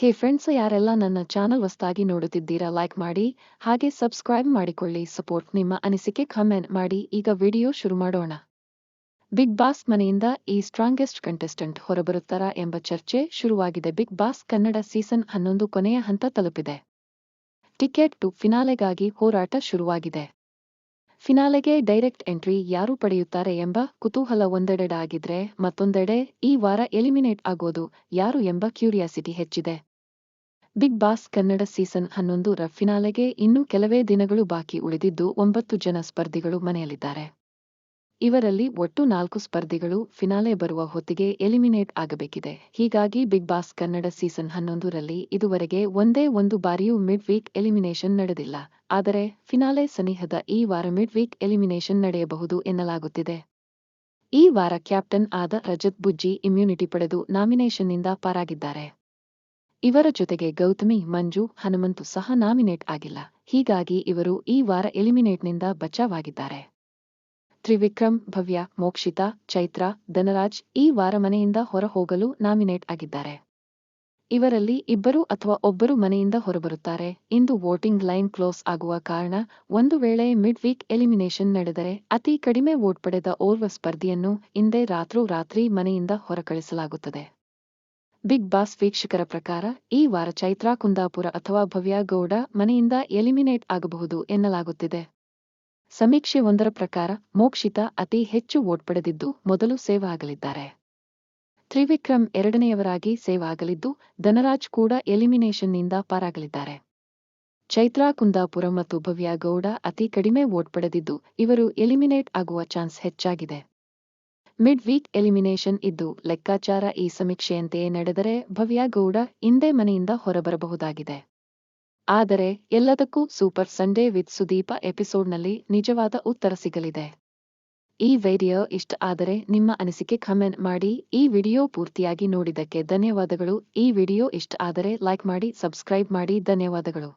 ಹೇ friends ಯಾರೆಲ್ಲ ನನ್ನ channel ಹೊಸ್ತಾಗಿ ನೋಡುತ್ತಿದ್ದೀರಾ ಲೈಕ್ ಮಾಡಿ, ಹಾಗೆ ಸಬ್ಸ್ಕ್ರೈಬ್ ಮಾಡಿಕೊಳ್ಳಿ ಸಪೋರ್ಟ್ ನಿಮ್ಮ ಅನಿಸಿಕೆ ಕಮೆಂಟ್ ಮಾಡಿ, ಈಗ ವಿಡಿಯೋ ಶುರು ಮಾಡೋಣ. ಬಿಗ್ ಬಾಸ್ ಮನೆಯಿಂದ ಈ ಸ್ಟ್ರಾಂಗೆಸ್ಟ್ ಕಂಟೆಸ್ಟೆಂಟ್ ಹೊರಬರುತ್ತಾರಾ ಎಂಬ ಚರ್ಚೆ ಶುರುವಾಗಿದೆ. ಬಿಗ್ ಬಾಸ್ ಕನ್ನಡ ಸೀಸನ್ ಹನ್ನೊಂದು ಕೊನೆಯ ಹಂತ ತಲುಪಿದೆ. ಟಿಕೆಟ್ ಟು ಫಿನಾಲೆಗಾಗಿ ಹೋರಾಟ ಶುರುವಾಗಿದೆ. ಫಿನಾಲೆಗೆ ಡೈರೆಕ್ಟ್ ಎಂಟ್ರಿ ಯಾರು ಪಡೆಯುತ್ತಾರೆ ಎಂಬ ಕುತೂಹಲ ಒಂದೆಡೆಡಾಗಿದ್ರೆ ಮತ್ತೊಂದೆಡೆ ಈ ವಾರ ಎಲಿಮಿನೇಟ್ ಆಗೋದು ಯಾರು ಎಂಬ ಕ್ಯೂರಿಯಾಸಿಟಿ ಹೆಚ್ಚಿದೆ. ಬಿಗ್ ಬಾಸ್ ಕನ್ನಡ ಸೀಸನ್ ಹನ್ನೊಂದು ರ ಫಿನಾಲೆಗೆ ಇನ್ನೂ ಕೆಲವೇ ದಿನಗಳು ಬಾಕಿ ಉಳಿದಿದ್ದು ಒಂಬತ್ತು ಜನ ಸ್ಪರ್ಧಿಗಳು ಮನೆಯಲ್ಲಿದ್ದಾರೆ. ಇವರಲ್ಲಿ ಒಟ್ಟು ನಾಲ್ಕು ಸ್ಪರ್ಧಿಗಳು ಫಿನಾಲೆ ಬರುವ ಹೊತ್ತಿಗೆ ಎಲಿಮಿನೇಟ್ ಆಗಬೇಕಿದೆ. ಹೀಗಾಗಿ ಬಿಗ್ ಬಾಸ್ ಕನ್ನಡ ಸೀಸನ್ ಹನ್ನೊಂದರಲ್ಲಿ ಇದುವರೆಗೆ ಒಂದೇ ಒಂದು ಬಾರಿಯೂ ಮಿಡ್ ವೀಕ್ ಎಲಿಮಿನೇಷನ್ ನಡೆದಿಲ್ಲ. ಆದರೆ ಫಿನಾಲೆ ಸನಿಹದ ಈ ವಾರ ಮಿಡ್ ವೀಕ್ ಎಲಿಮಿನೇಷನ್ ನಡೆಯಬಹುದು ಎನ್ನಲಾಗುತ್ತಿದೆ. ಈ ವಾರ ಕ್ಯಾಪ್ಟನ್ ಆದ ರಜತ್ ಬುಜ್ಜಿ ಇಮ್ಯುನಿಟಿ ಪಡೆದು ನಾಮಿನೇಷನ್ನಿಂದ ಪಾರಾಗಿದ್ದಾರೆ. ಇವರ ಜೊತೆಗೆ ಗೌತಮಿ, ಮಂಜು, ಹನುಮಂತು ಸಹ ನಾಮಿನೇಟ್ ಆಗಿಲ್ಲ. ಹೀಗಾಗಿ ಇವರು ಈ ವಾರ ಎಲಿಮಿನೇಟ್ನಿಂದ ಬಚಾವಾಗಿದ್ದಾರೆ. ತ್ರಿವಿಕ್ರಮ್, ಭವ್ಯ, ಮೋಕ್ಷಿತಾ, ಚೈತ್ರ, ಧನರಾಜ್ ಈ ವಾರ ಮನೆಯಿಂದ ಹೊರ ಹೋಗಲು ನಾಮಿನೇಟ್ ಆಗಿದ್ದಾರೆ. ಇವರಲ್ಲಿ ಇಬ್ಬರು ಅಥವಾ ಒಬ್ಬರು ಮನೆಯಿಂದ ಹೊರಬರುತ್ತಾರೆ. ಇಂದು ವೋಟಿಂಗ್ ಲೈನ್ ಕ್ಲೋಸ್ ಆಗುವ ಕಾರಣ ಒಂದು ವೇಳೆ ಮಿಡ್ ವೀಕ್ ಎಲಿಮಿನೇಷನ್ ನಡೆದರೆ ಅತಿ ಕಡಿಮೆ ವೋಟ್ ಪಡೆದ ಓರ್ವ ಸ್ಪರ್ಧಿಯನ್ನು ಇಂದೇ ರಾತ್ರೋರಾತ್ರಿ ಮನೆಯಿಂದ ಹೊರಕಳಿಸಲಾಗುತ್ತದೆ. ಬಿಗ್ ಬಾಸ್ ವೀಕ್ಷಕರ ಪ್ರಕಾರ, ಈ ವಾರ ಚೈತ್ರಾ ಕುಂದಾಪುರ ಅಥವಾ ಭವ್ಯ ಗೌಡ ಮನೆಯಿಂದ ಎಲಿಮಿನೇಟ್ ಆಗಬಹುದು ಎನ್ನಲಾಗುತ್ತಿದೆ. ಸಮೀಕ್ಷೆ ಒಂದರ ಪ್ರಕಾರ, ಮೋಕ್ಷಿತಾ ಅತಿ ಹೆಚ್ಚು ವೋಟ್ ಪಡೆದಿದ್ದು ಮೊದಲು ಸೇವ್ ಆಗಲಿದ್ದಾರೆ ತ್ರಿವಿಕ್ರಮ್ ಎರಡನೆಯವರಾಗಿ ಸೇವ್ ಆಗಲಿದ್ದು ಧನರಾಜ್ ಕೂಡ ಎಲಿಮಿನೇಷನ್ನಿಂದ ಪಾರಾಗಲಿದ್ದಾರೆ. ಚೈತ್ರಾ ಕುಂದಾಪುರ ಮತ್ತು ಭವ್ಯ ಗೌಡ ಅತಿ ಕಡಿಮೆ ವೋಟ್ ಪಡೆದಿದ್ದು, ಇವರು ಎಲಿಮಿನೇಟ್ ಆಗುವ ಚಾನ್ಸ್ ಹೆಚ್ಚಾಗಿದೆ. ಮಿಡ್ ವೀಕ್ ಎಲಿಮಿನೇಷನ್ ಇದ್ದು ಲೆಕ್ಕಾಚಾರ ಈ ಸಮೀಕ್ಷೆಯಂತೆಯೇ ನಡೆದರೆ ಭವ್ಯ ಗೌಡ ಇಂದೇ ಮನೆಯಿಂದ ಹೊರಬರಬಹುದಾಗಿದೆ. ಆದರೆ ಎಲ್ಲದಕ್ಕೂ ಸೂಪರ್ ಸಂಡೇ ವಿತ್ ಸುದೀಪ ಎಪಿಸೋಡ್ನಲ್ಲಿ ನಿಜವಾದ ಉತ್ತರ ಸಿಗಲಿದೆ. ಈ ವಿಡಿಯೋ ಇಷ್ಟ ಆದರೆ ನಿಮ್ಮ ಅನಿಸಿಕೆ ಕಮೆಂಟ್ ಮಾಡಿ, ಈ ವಿಡಿಯೋ ಪೂರ್ತಿಯಾಗಿ ನೋಡಿದ್ದಕ್ಕೆ ಧನ್ಯವಾದಗಳು. ಈ ವಿಡಿಯೋ ಇಷ್ಟ ಆದರೆ ಲೈಕ್ ಮಾಡಿ, ಸಬ್ಸ್ಕ್ರೈಬ್ ಮಾಡಿ. ಧನ್ಯವಾದಗಳು.